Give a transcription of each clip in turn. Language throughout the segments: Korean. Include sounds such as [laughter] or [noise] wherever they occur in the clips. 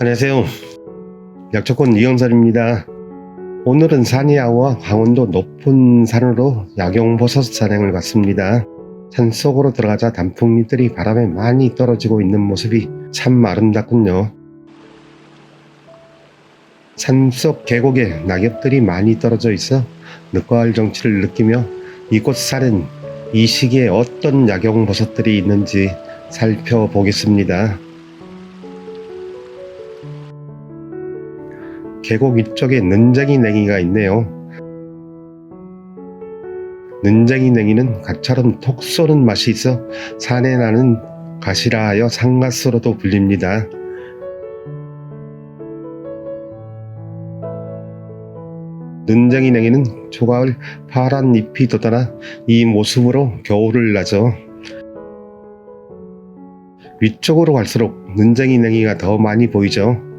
안녕하세요. 약초권 이영설입니다. 오늘은 산이야와 강원도 높은 산으로 약용버섯 산행을 갔습니다. 산 속으로 들어가자 단풍잎들이 바람에 많이 떨어지고 있는 모습이 참 아름답군요. 산속 계곡에 낙엽들이 많이 떨어져 있어 늦가을 정취를 느끼며 이곳 산엔 이 시기에 어떤 약용버섯들이 있는지 살펴보겠습니다. 계곡 위쪽에 는쟁이 냉이가 있네요. 는쟁이 냉이는 갓처럼 톡 쏘는 맛이 있어 산에 나는 가시라 하여 상가스로도 불립니다. 는쟁이 냉이는 초가을 파란 잎이 돋아나 이 모습으로 겨울을 나죠. 위쪽으로 갈수록 는쟁이 냉이가 더 많이 보이죠.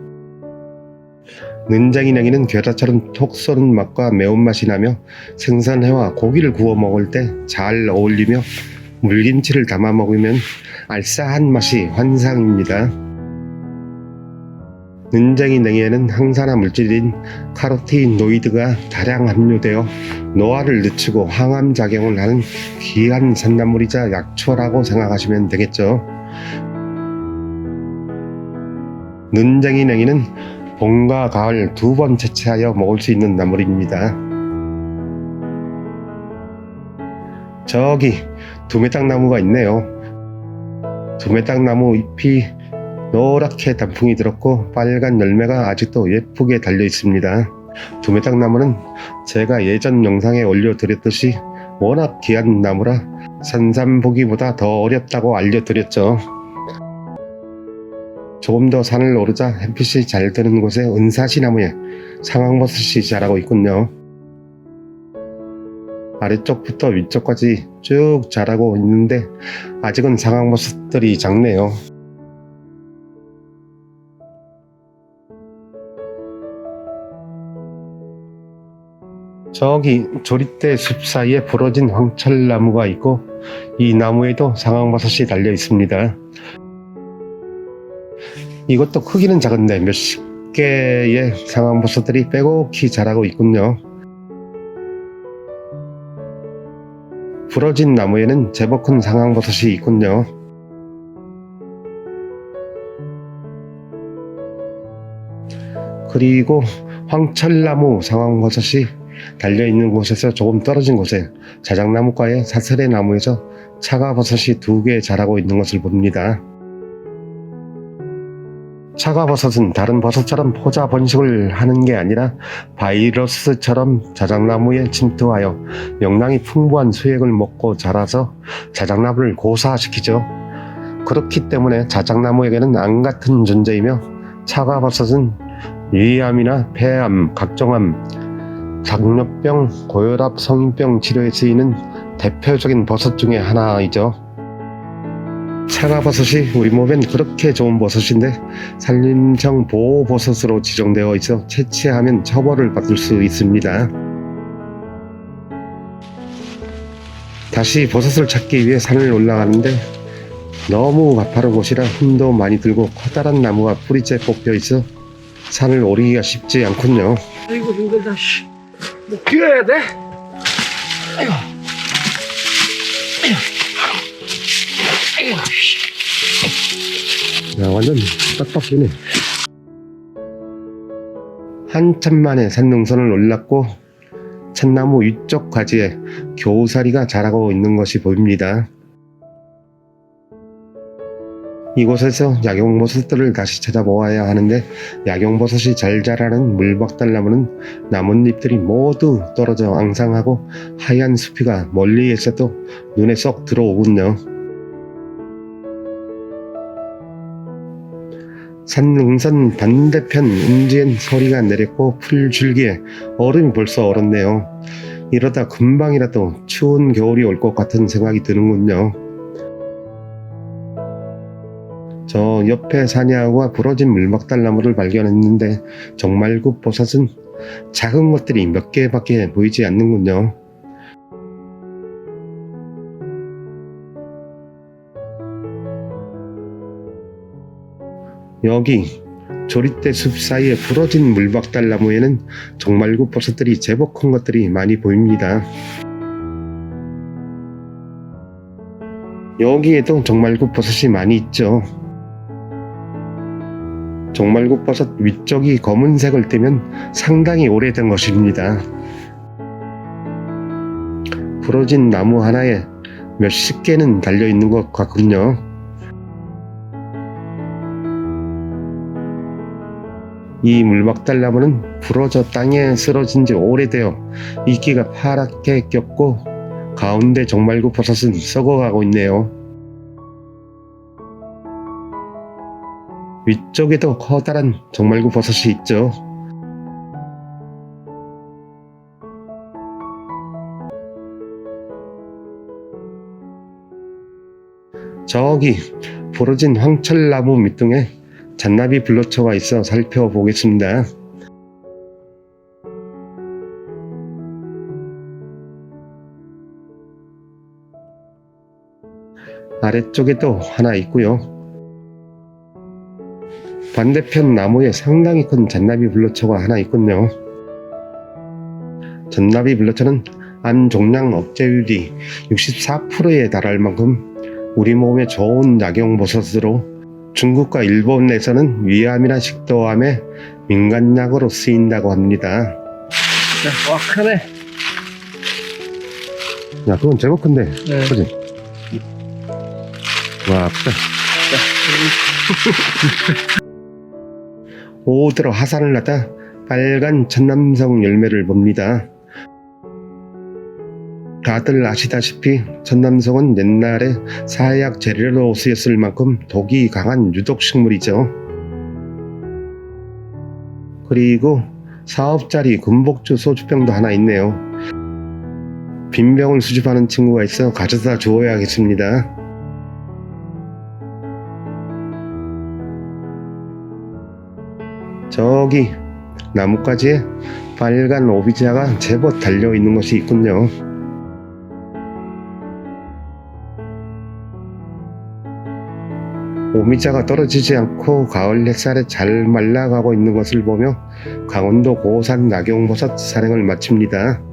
는쟁이 냉이는 겨자처럼 톡 쏘는 맛과 매운맛이 나며 생선회와 고기를 구워 먹을 때 잘 어울리며 물김치를 담아 먹으면 알싸한 맛이 환상입니다. 는쟁이 냉이에는 항산화 물질인 카로티노이드가 다량 함유되어 노화를 늦추고 항암 작용을 하는 귀한 산나물이자 약초라고 생각하시면 되겠죠. 는쟁이 냉이는 봄과 가을 두 번 채취하여 먹을 수 있는 나물입니다. 저기 두메땅 나무가 있네요. 두메땅 나무 잎이 노랗게 단풍이 들었고 빨간 열매가 아직도 예쁘게 달려 있습니다. 두메땅 나무는 제가 예전 영상에 올려드렸듯이 워낙 귀한 나무라 산삼보기보다 더 어렵다고 알려드렸죠. 조금 더 산을 오르자 햇빛이 잘 드는 곳에 은사시 나무에 상황버섯이 자라고 있군요. 아래쪽부터 위쪽까지 쭉 자라고 있는데 아직은 상황버섯들이 작네요. 저기 조리대 숲 사이에 부러진 황철나무가 있고 이 나무에도 상황버섯이 달려 있습니다. 이것도 크기는 작은데 몇십 개의 상황버섯들이 빼곡히 자라고 있군요. 부러진 나무에는 제법 큰 상황버섯이 있군요. 그리고 황철나무 상황버섯이 달려있는 곳에서 조금 떨어진 곳에 자작나무과의 사슬의 나무에서 차가버섯이 두 개 자라고 있는 것을 봅니다. 차가버섯은 다른 버섯처럼 포자 번식을 하는 게 아니라 바이러스처럼 자작나무에 침투하여 영양이 풍부한 수액을 먹고 자라서 자작나무를 고사시키죠. 그렇기 때문에 자작나무에게는 안 같은 존재이며 차가버섯은 위암이나 폐암, 각종암, 당뇨병, 고혈압, 성인병 치료에 쓰이는 대표적인 버섯 중에 하나이죠. 차가버섯이 우리 몸엔 그렇게 좋은 버섯인데 산림청 보호버섯으로 지정되어 있어 채취하면 처벌을 받을 수 있습니다. 다시 버섯을 찾기 위해 산을 올라가는데 너무 가파른 곳이라 힘도 많이 들고 커다란 나무가 뿌리째 뽑혀 있어 산을 오르기가 쉽지 않군요. 아이고 힘들다 씨. 뭐 뛰어야 돼? 아이고. 아이고. 야, 완전 빡빡이네. 한참 만에 산능선을 올랐고 참나무 위쪽 가지에 겨우사리가 자라고 있는 것이 보입니다. 이곳에서 약용버섯들을 다시 찾아보아야 하는데 약용버섯이 잘 자라는 물박달나무는 나뭇잎들이 모두 떨어져 앙상하고 하얀 수피가 멀리 있어도 눈에 쏙 들어오군요. 산능선 반대편 음지엔 소리가 내렸고 풀줄기에 얼음이 벌써 얼었네요. 이러다 금방이라도 추운 겨울이 올 것 같은 생각이 드는군요. 저 옆에 사냐와 부러진 물막달나무를 발견했는데 정말구 버섯은 작은 것들이 몇 개밖에 보이지 않는군요. 여기 조리대 숲 사이에 부러진 물박달나무에는 정말구 버섯들이 제법 큰 것들이 많이 보입니다. 여기에도 정말구 버섯이 많이 있죠. 정말구 버섯 위쪽이 검은색을 띠면 상당히 오래된 것입니다. 부러진 나무 하나에 몇십 개는 달려 있는 것 같군요. 이 물박달나무는 부러져 땅에 쓰러진 지 오래되어 이끼가 파랗게 꼈고 가운데 정말구 버섯은 썩어가고 있네요. 위쪽에도 커다란 정말구 버섯이 있죠. 저기 부러진 황철나무 밑둥에 잔나비 블러처가 있어 살펴보겠습니다. 아래쪽에도 하나 있고요. 반대편 나무에 상당히 큰 잔나비 블러처가 하나 있군요. 잔나비 블러처는 암 종양 억제율이 64%에 달할 만큼 우리 몸에 좋은 약용 버섯으로 중국과 일본에서는 위암이나 식도암에 민간약으로 쓰인다고 합니다. 와 크네 야, 그건 제법 큰데, 네. 그지? 와, 크다. [laughs] 오들어 하산을 나다 빨간 천남성 열매를 봅니다. 다들 아시다시피 천남성은 옛날에 사약 재료로 쓰였을 만큼 독이 강한 유독식물이죠. 그리고 사업짜리 금복주 소주병도 하나 있네요. 빈병을 수집하는 친구가 있어 가져다 주어야겠습니다. 저기 나뭇가지에 빨간 오비자가 제법 달려 있는 것이 있군요. 오미자가 떨어지지 않고 가을 햇살에 잘 말라가고 있는 것을 보며 강원도 고산 낙용버섯 산행을 마칩니다.